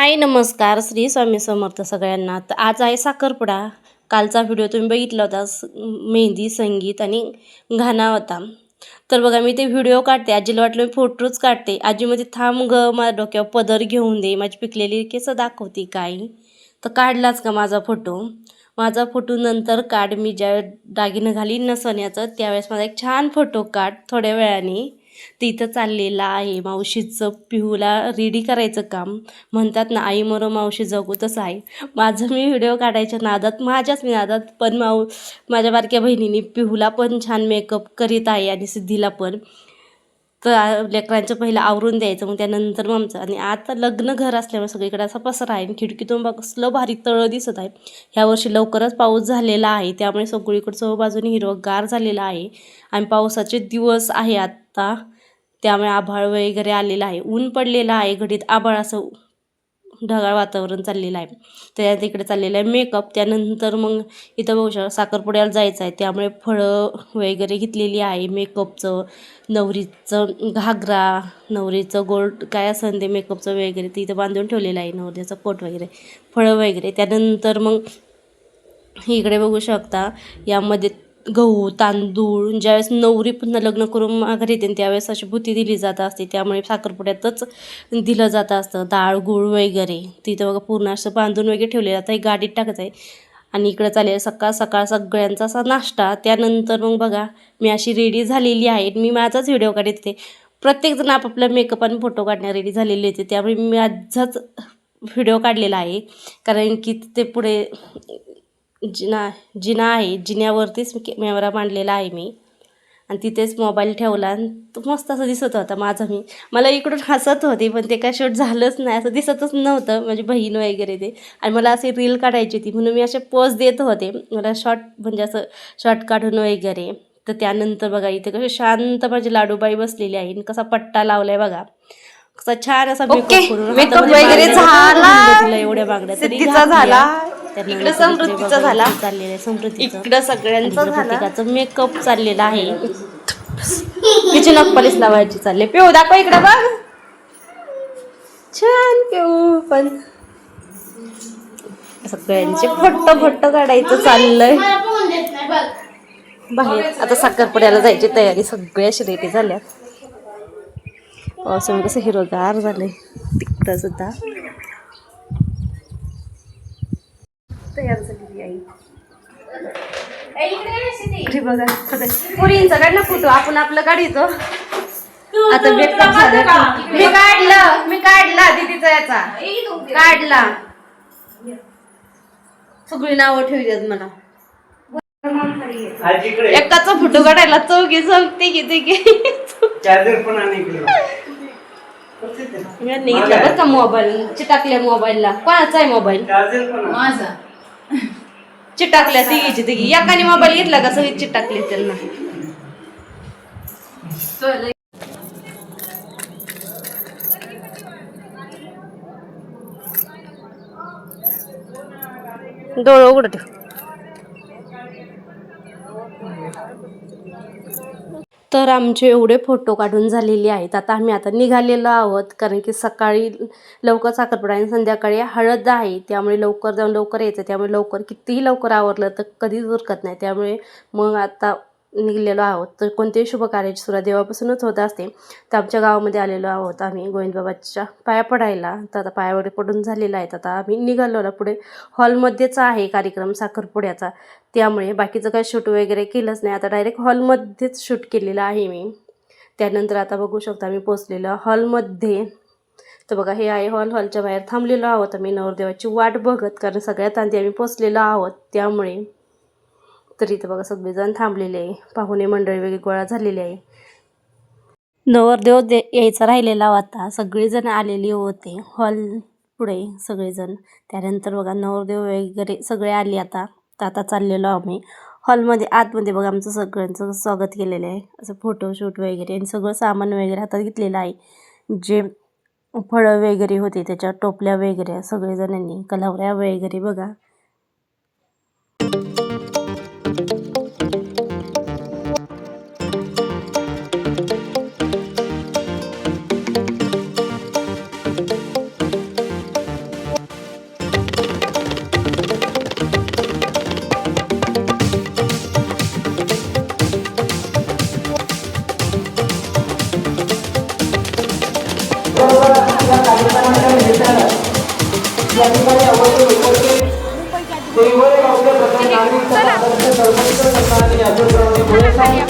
हाय नमस्कार श्री स्वामी समर्थ सगळ्यांना. तर आज आहे साखरपुडा. कालचा व्हिडिओ तुम्ही बघितला होता मेहंदी संगीत आणि घाणा होता तर बघा मी ते व्हिडिओ काढते. आजीला वाटलं मी फोटोच काढते. आजी मध्ये थांब ग माझ्या डोक्यावर पदर घेऊन दे. माझी पिकलेली केस दाखवते काय? तर काढलाच का माझा फोटो माझा फोटो नंतर काढ. मी ज्या दागिनं घालीन न सोन्याचं त्यावेळेस माझा एक छान फोटो काढ थोड्या वेळाने. तिथं चाललेलं आहे. मावशीचं पिहूला रेडी करायचं काम. म्हणतात ना आई मरो मावशी जगू तसं आहे. माझं मी व्हिडिओ काढायच्या नादात माझ्याच मी नादात पण माऊ माझ्या बारक्या बहिणीने पिहूला पण छान मेकअप करीत आहे आणि सिद्धीला पण. तर लेकरांचं पहिलं आवरून द्यायचं मग त्यानंतर मग आमचं आणि आता लग्न घर असल्यामुळे सगळीकडे असा पसरा आहे आणि खिडकीतून बघ कसलं भारी तळं दिसत आहे. ह्या वर्षी लवकरच पाऊस झालेला आहे त्यामुळे सगळीकडचं बाजूने हिरवगार झालेला आहे. आणि पावसाचे दिवस आहे आत्ता त्यामुळे आभाळ वगैरे आलेलं आहे. ऊन पडलेलं आहे घडीत आभाळ असं ढगाळ वातावरण चाललेलं आहे. त्याच्यात इकडे चाललेलं आहे मेकअप त्यानंतर मग इथं बघू शकता साखरपुड्याला जायचं आहे. त्यामुळे फळं वगैरे घेतलेली आहे मेकअपचं नवरीचं घागरा नवरीचं गोल्ड काय असेल ते मेकअपचं वगैरे ते इथं बांधून ठेवलेलं आहे. नवरीचं कोट वगैरे फळं वगैरे. त्यानंतर मग इकडे बघू शकता यामध्ये गहू तांदूळ ज्यावेळेस नवरी पुन्हा लग्न करून माघारी येते त्यावेळेस अशी भुती दिली जात असते. त्यामुळे साखरपुड्यातच दिलं जात असतं. डाळ गूळ वगैरे. तिथं बघा पूर्ण असं बांधून वगैरे ठेवलेलं. जातं हे गाडीत टाकायचं आहे आणि इकडं चालेल सकाळ सकाळ सगळ्यांचा असा नाश्ता. त्यानंतर मग बघा मी अशी रेडी झालेली आहे. मी माझाच व्हिडिओ काढत होते. प्रत्येकजण आपापला मेकअप आणि फोटो काढण्या रेडी झालेले होते. त्यामुळे मी माझाच व्हिडिओ काढलेला आहे. कारण की ते पुढे जिना जिना आहे. जिन्यावरतीच कॅमेरा मांडलेला आहे मी. आणि तिथेच मोबाईल ठेवला आणि तो मस्त असं दिसत होता माझा मी. मला इकडून हसत होते पण ते काय शूट झालंच नाही. असं दिसतच नव्हतं माझी बहीण वगैरे ते. आणि मला असे रील काढायची होती. म्हणून मी असे पोज देत होते. मला शॉर्ट म्हणजे असं शॉर्ट काढून वगैरे. तर त्यानंतर बघा इथे कसे शांत माझी लाडूबाई बसलेली आहे आणि कसा पट्टा लावला आहे बघा. कसा छान असा ओके, हातामध्ये वगैरे झाला. एवढ्या बांगड्या तरी सिद्धीचा. झाला. इकडं समृद्धीचा झाला. चाललेलं आहे समृद्धीचं. इकडं सगळ्यांचा प्रत्येकाचं मेकअप चाललेला आहे. तिची नक्कलीच लावायची चालले. पिऊ दाखव इकडे बघ. छान पिऊ पण. सगळ्यांचे फट्ट फट्ट काढायचं चाललंय. बाहेर आता साखरपुड्याला जायची तयारी सगळ्या अशी रेडी झाल्या. पावसामुळे कसं हिरोगार झालंय. तिकडं सुद्धा. तयार झालेली आई. अरे बघा पुरींचा काढला फोटो. आपण आपलं काढितो. आता मेकअप झालं. मी काढलं. मी काढला दीदीचा याचा. काढला. सगळी नावं ठेवली मला. एकाचा फोटो काढायला चौघी चौघती की तिघी. चार्जर पण आणि घेतला बरं का मोबाईल चिटाकल्या मोबाईलला कोणाचा आहे मोबाईल आहे. चिटाकल्या तिघीची तिघी. एकाने मोबाईल घेतला का? सगळी चिटाकली त्यांना. डोळं उघड ठेव तर आमचे एवढे फोटो काढून झालेले आहेत. आता आम्ही आता निघालेलो आहोत. कारण की सकाळी लवकर साखरपुडा आणि संध्याकाळी हळद आहे. त्यामुळे लवकर जाऊन लवकर यायचं. त्यामुळे लवकर कितीही लवकर आवरलं तर कधीच उरकत नाही. त्यामुळे मग आता निघलेलो आहोत. तर कोणतेही शुभ कार्याची सुरुवात देवापासूनच होत असते. तर आमच्या गावामध्ये आलेलो आहोत आम्ही गोविंदबाबाच्या पाया पडायला. तर आता पाया वगैरे पडून झालेला आहे. आता आम्ही निघालो ना पुढे हॉलमध्येच आहे कार्यक्रम साखरपुड्याचा. त्यामुळे बाकीचं काय शूट वगैरे केलंच नाही. आता डायरेक्ट हॉलमध्येच शूट केलेलं आहे मी. त्यानंतर आता बघू शकता मी पोचलेलं हॉलमध्ये. तर बघा हे आहे हॉल. हॉलच्या बाहेर थांबलेलो आहोत आम्ही. नवरदेवाची वाट बघत कारण सगळ्यात आधी आम्ही पोचलेलो आहोत. त्यामुळे तर इथं बघा सगळेजण थांबलेले आहे. पाहुणे मंडळी वगैरे गोळा झालेले आहे. नवरदेव दे यायचा राहिलेला होता सगळेजण आलेले होते. हॉल पुढे सगळेजण. त्यानंतर बघा नवरदेव वगैरे सगळे आले आता. तर आता चाललेलो आम्ही. हॉलमध्ये आतमध्ये बघा आमचं सगळ्यांचं स्वागत केलेलं आहे. असं फोटोशूट वगैरे आणि सगळं सामान वगैरे हातात घेतलेलं आहे. जे फळं वगैरे होते त्याच्या टोपल्या वगैरे सगळेजणांनी कलावऱ्या वगैरे बघा. या ठिकाणी आवर्जून उपस्थित श्रीवरे गावचे प्रथम नागरिक अध्यक्ष सरपंच सन्माननीय अतुलरावजी भोळे साहेब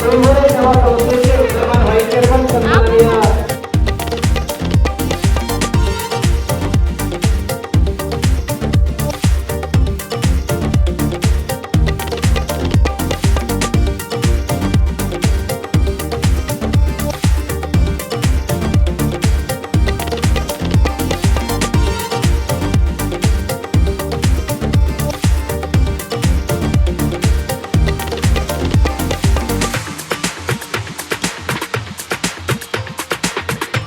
सेवा संस्थेचे विद्यमान व्हाईस चेअरमन सन्माननीय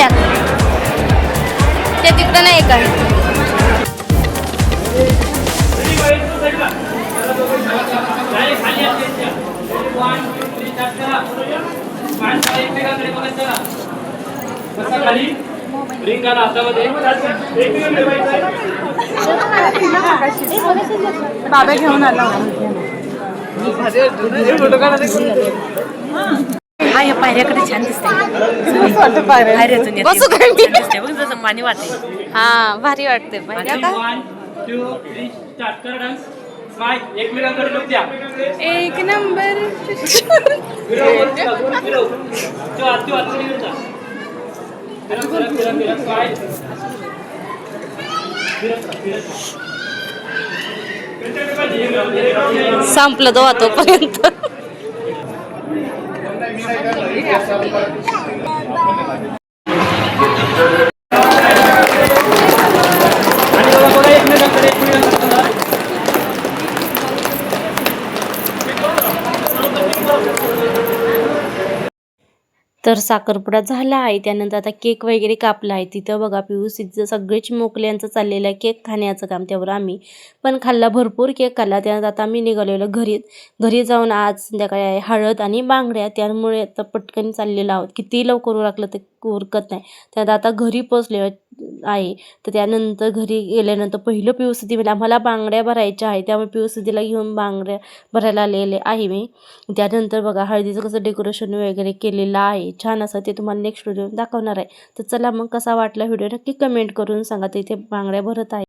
तिकडे बसल्या ते तिकडे नाही का? हा या पायऱ्याकडे छान दिसते पायऱ्यातून येते. बसू मी? दिसते बघ जसं पाणी वाटते हा भारी वाटते पाहिजे का? वन टू थ्री स्टार्ट कर डान्स स्माइल एकमेकांकडे लुक द्या. एक नंबर. फिरव फिरव तू आत घेऊन जा फिरव फिरव फिरव फिरव. संपलं तो तोपर्यंत आणि तर साखरपुडा झाला आहे. त्यानंतर आता केक वगैरे कापला आहे. तिथं बघा पियुष तिचं सगळेच मोकल्यांचं चाललेलं आहे. केक खाण्याचं काम त्यावर आम्ही पण खाल्ला भरपूर केक खाल्ला. त्यानंतर आता आम्ही निघालेलो घरी. घरी जाऊन आज संध्याकाळी आहे हळद आणि बांगड्या. त्यामुळे आता पटकन चाललेलो आहोत. किती लवकर उरकलं ते उरकत नाही. त्यात आता घरी पोचले आहे. तर त्यानंतर घरी गेल्यानंतर पहिलं पियुसती म्हणजे आम्हाला बांगड्या भरायच्या आहे त्यामुळे पियुसतीला घेऊन बांगड्या भरायला आलेले आहे मी. त्यानंतर बघा हळदीचं कसं डेकोरेशन वगैरे केलेलं आहे. छान असं ते तुम्हाला नेक्स्ट व्हिडिओ दाखवणार आहे. तर चला मग कसा वाटला व्हिडिओ नक्की कमेंट करून सांगा. तर इथे बांगड्या भरत आहे.